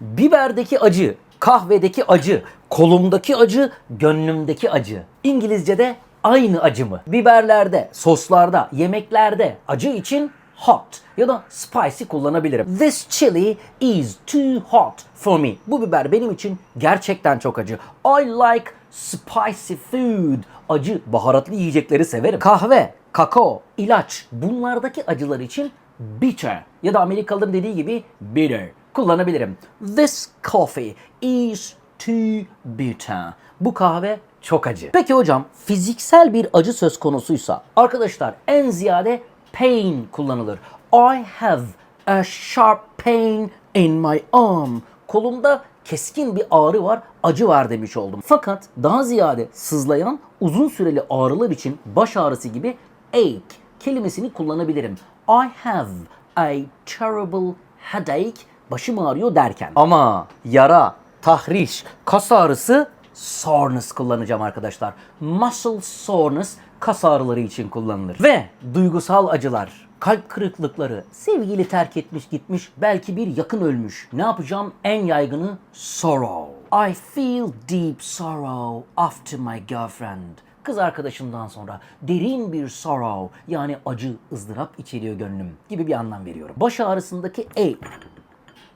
Biberdeki acı, kahvedeki acı, kolumdaki acı, gönlümdeki acı. İngilizce'de aynı acı mı? Biberlerde, soslarda, yemeklerde acı için hot ya da spicy kullanabilirim. This chili is too hot for me. Bu biber benim için gerçekten çok acı. I like spicy food. Acı, baharatlı yiyecekleri severim. Kahve, kakao, ilaç bunlardaki acılar için bitter ya da Amerikalıların dediği gibi bitter kullanabilirim. This coffee is too bitter. Bu kahve çok acı. Peki hocam fiziksel bir acı söz konusuysa arkadaşlar en ziyade pain kullanılır. I have a sharp pain in my arm. Kolumda keskin bir ağrı var, acı var demiş oldum. Fakat daha ziyade sızlayan uzun süreli ağrılar için baş ağrısı gibi ache kelimesini kullanabilirim. I have a terrible headache. Başım ağrıyor derken. Ama yara, tahriş, kas ağrısı soreness kullanacağım arkadaşlar. Muscle soreness kas ağrıları için kullanılır. Ve duygusal acılar, kalp kırıklıkları, sevgili terk etmiş gitmiş, belki bir yakın ölmüş. Ne yapacağım? En yaygını sorrow. I feel deep sorrow after my girlfriend. Kız arkadaşımdan sonra derin bir sorrow yani acı, ızdırap içeriyor gönlüm gibi bir anlam veriyorum. Baş ağrısındaki ache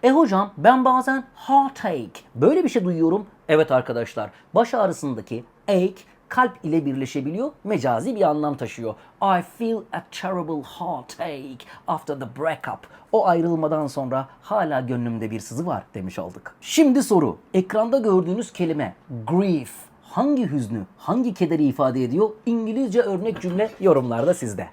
e hocam ben bazen heartache böyle bir şey duyuyorum. Evet arkadaşlar baş ağrısındaki ache kalp ile birleşebiliyor. Mecazi bir anlam taşıyor. I feel a terrible heartache after the breakup. O ayrılmadan sonra hala gönlümde bir sızı var demiş olduk. Şimdi soru. Ekranda gördüğünüz kelime grief hangi hüznü, hangi kederi ifade ediyor? İngilizce örnek cümle yorumlarda sizde.